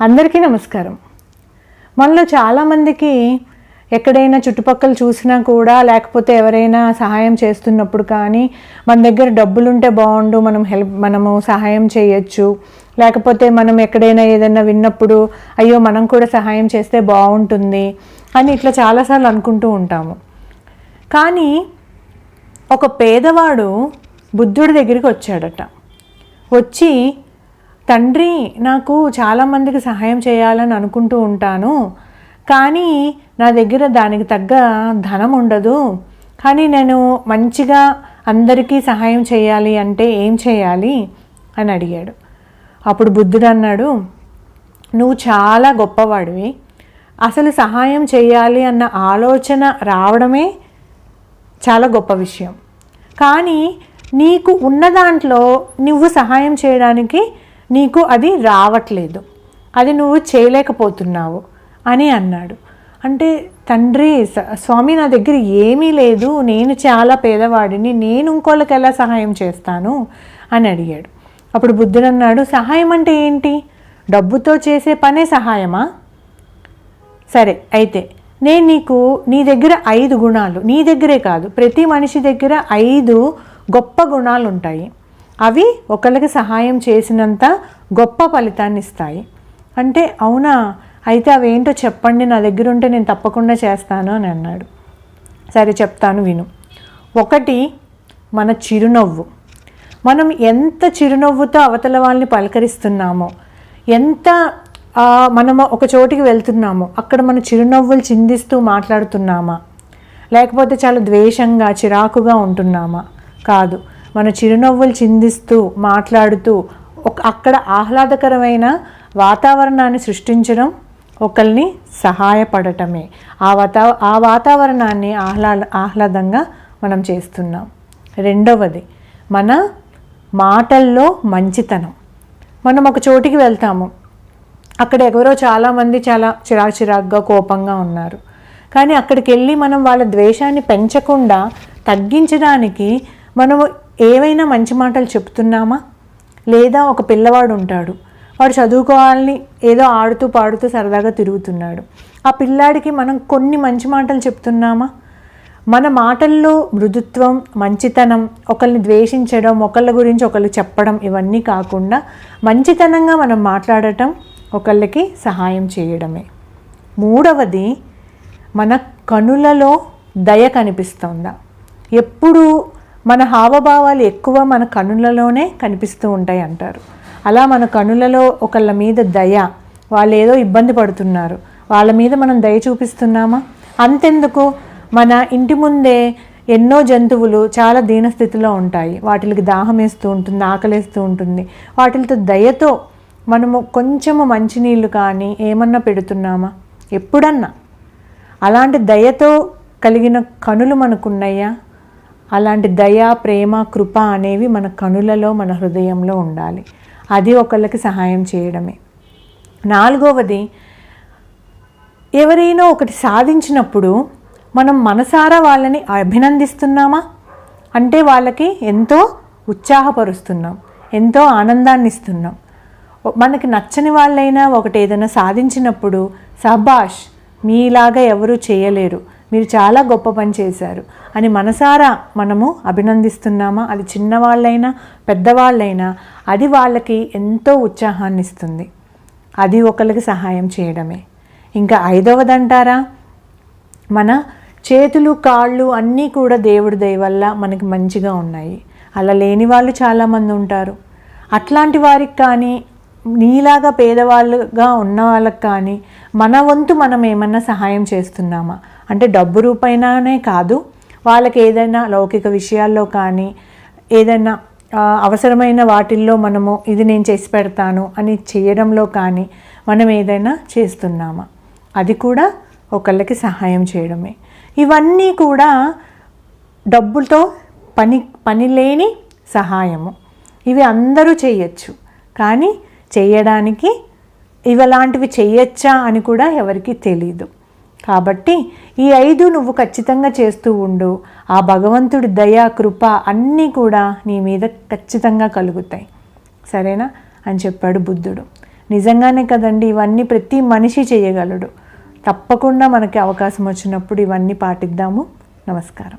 అందరికీ నమస్కారం. మనలో చాలామందికి ఎక్కడైనా చుట్టుపక్కల చూసినా కూడా లేకపోతే ఎవరైనా సహాయం చేస్తున్నప్పుడు కానీ మన దగ్గర డబ్బులుంటే బాగుండు మనం హెల్ప్ మనము సహాయం చేయొచ్చు. లేకపోతే మనం ఎక్కడైనా ఏదైనా విన్నప్పుడు అయ్యో మనం కూడా సహాయం చేస్తే బాగుంటుంది అని ఇట్లా చాలాసార్లు అనుకుంటూ ఉంటాము. కానీ ఒక పేదవాడు బుద్ధుడి దగ్గరికి వచ్చాడట. వచ్చి తండ్రి నాకు చాలామందికి సహాయం చేయాలని అనుకుంటూ ఉంటాను. కానీ నా దగ్గర దానికి తగ్గ ధనం ఉండదు. కానీ నేను మంచిగా అందరికీ సహాయం చేయాలి అంటే ఏం చేయాలి అని అడిగాడు. అప్పుడు బుద్ధుడు అన్నాడు నువ్వు చాలా గొప్పవాడివి. అసలు సహాయం చేయాలి అన్న ఆలోచన రావడమే చాలా గొప్ప విషయం. కానీ నీకు ఉన్న దాంట్లో నువ్వు సహాయం చేయడానికి నీకు అది రావట్లేదు. అది నువ్వు చేయలేకపోతున్నావు అని అన్నాడు. అంటే తండ్రి స్వామి నా దగ్గర ఏమీ లేదు నేను చాలా పేదవాడిని నేను ఇంకోళ్ళకి ఎలా సహాయం చేస్తాను అని అడిగాడు. అప్పుడు బుద్ధుడు అన్నాడు సహాయం అంటే ఏంటి? డబ్బుతో చేసే పనే సహాయమా? సరే అయితే నేను నీకు నీ దగ్గర ఐదు గుణాలు నీ దగ్గరే కాదు ప్రతి మనిషి దగ్గర ఐదు గొప్ప గుణాలు ఉంటాయి అవి ఒకళ్ళకి సహాయం చేసినంత గొప్ప ఫలితాన్ని ఇస్తాయి. అంటే అవునా? అయితే అవేంటో చెప్పండి నా దగ్గర ఉంటే నేను తప్పకుండా చేస్తాను అని అన్నాడు. సరే చెప్తాను విను. ఒకటి మన చిరునవ్వు. మనం ఎంత చిరునవ్వుతో అవతల వాళ్ళని పలకరిస్తున్నామో ఎంత మనము ఒక చోటికి వెళ్తున్నామో అక్కడ మన చిరునవ్వులు చిందిస్తూ మాట్లాడుతున్నామా లేకపోతే చాలా ద్వేషంగా చిరాకుగా ఉంటున్నామా? కాదు. మన చిరునవ్వులు చిందిస్తూ మాట్లాడుతూ ఒక అక్కడ ఆహ్లాదకరమైన వాతావరణాన్ని సృష్టించడం ఒకరిని సహాయపడటమే. ఆ వాతా ఆ వాతావరణాన్ని ఆహ్లాద ఆహ్లాదంగా మనం చేస్తున్నాం. రెండవది మన మాటల్లో మంచితనం. మనం ఒక చోటికి వెళ్తాము. అక్కడ ఎవరో చాలామంది చాలా చిరాకు చిరాకుగా కోపంగా ఉన్నారు. కానీ అక్కడికి వెళ్ళి మనం వాళ్ళ ద్వేషాన్ని పెంచకుండా తగ్గించడానికి మనము ఏవైనా మంచి మాటలు చెప్తున్నామా? లేదా ఒక పిల్లవాడు ఉంటాడు. వాడు చదువుకోవాలని ఏదో ఆడుతూ పాడుతూ సరదాగా తిరుగుతున్నాడు. ఆ పిల్లాడికి మనం కొన్ని మంచి మాటలు చెప్తున్నామా? మన మాటల్లో మృదుత్వం మంచితనం ఒకరిని ద్వేషించడం ఒకళ్ళ గురించి ఒకళ్ళు చెప్పడం ఇవన్నీ కాకుండా మంచితనంగా మనం మాట్లాడటం ఒకళ్ళకి సహాయం చేయడమే. మూడవది మన కనులలో దయ కనిపిస్తుందా? ఎప్పుడు మన హావభావాలు ఎక్కువ మన కనులలోనే కనిపిస్తూ ఉంటాయి అంటారు. అలా మన కనులలో ఒకళ్ళ మీద దయ వాళ్ళు ఏదో ఇబ్బంది పడుతున్నారు. వాళ్ళ మీద మనం దయ చూపిస్తున్నామా? అంతెందుకు? మన ఇంటి ముందే ఎన్నో జంతువులు చాలా దీనస్థితిలో ఉంటాయి. వాటికి దాహం వేస్తూ ఉంటుంది ఆకలేస్తూ ఉంటుంది. వాటితో దయతో మనము కొంచెము మంచినీళ్ళు కానీ ఏమన్నా పెడుతున్నామా? ఎప్పుడన్నా. అలాంటి దయతో కలిగిన కనులు మనకున్నాయా? అలాంటి దయ ప్రేమ కృప అనేవి మన కనులలో మన హృదయంలో ఉండాలి. అది ఒకళ్ళకి సహాయం చేయడమే. నాలుగవది ఎవరైనా ఒకటి సాధించినప్పుడు మనం మనసారా వాళ్ళని అభినందిస్తున్నామా? అంటే వాళ్ళకి ఎంతో ఉత్సాహపరుస్తున్నాం ఎంతో ఆనందాన్ని ఇస్తున్నాం మనకి నచ్చని వాళ్ళైనా ఒకటి ఏదైనా సాధించినప్పుడు సబాష్ మీలాగా ఎవరు చేయలేరు. మీరు చాలా గొప్ప పని చేశారు. అని మనసారా మనము అభినందిస్తున్నామా? అది చిన్నవాళ్ళైనా పెద్దవాళ్ళైనా అది వాళ్ళకి ఎంతో ఉత్సాహాన్ని ఇస్తుంది అది ఒకరికి సహాయం చేయడమే. ఇంకా ఐదవదంటారా? మన చేతులు కాళ్ళు అన్నీ కూడా దేవుడి దయ వల్ల మనకి మంచిగా ఉన్నాయి. అలా లేని వాళ్ళు చాలామంది ఉంటారు. అట్లాంటి వారికి కానీ నీలాగా పేదవాళ్ళుగా ఉన్న వాళ్ళకి కానీ మన వంతు మనం ఏమన్నా సహాయం చేస్తున్నామా? అంటే డబ్బు రూపైనానే కాదు వాళ్ళకి ఏదైనా లౌకిక విషయాల్లో కానీ ఏదైనా అవసరమైన వాటిల్లో మనము ఇది నేను చేసి పెడతాను అని చేయడంలో కానీ మనం ఏదైనా చేస్తున్నామా? అది కూడా ఒకళ్ళకి సహాయం చేయడమే. ఇవన్నీ కూడా డబ్బులతో పని పని లేని సహాయము. ఇవి అందరూ చేయొచ్చు. కానీ చేయడానికి ఇవలాంటివి చేయొచ్చా అని కూడా ఎవరికి తెలీదు. కాబట్టి ఈ ఐదు నువ్వు ఖచ్చితంగా చేస్తూ ఉండు. ఆ భగవంతుడి దయ కృప అన్నీ కూడా నీ మీద ఖచ్చితంగా కలుగుతాయి. సరేనా? అని చెప్పాడు బుద్ధుడు. నిజంగానే కదండి ఇవన్నీ ప్రతి మనిషి చేయగలడు. తప్పకుండా మనకి అవకాశం వచ్చినప్పుడు ఇవన్నీ పాటిద్దాము. నమస్కారం.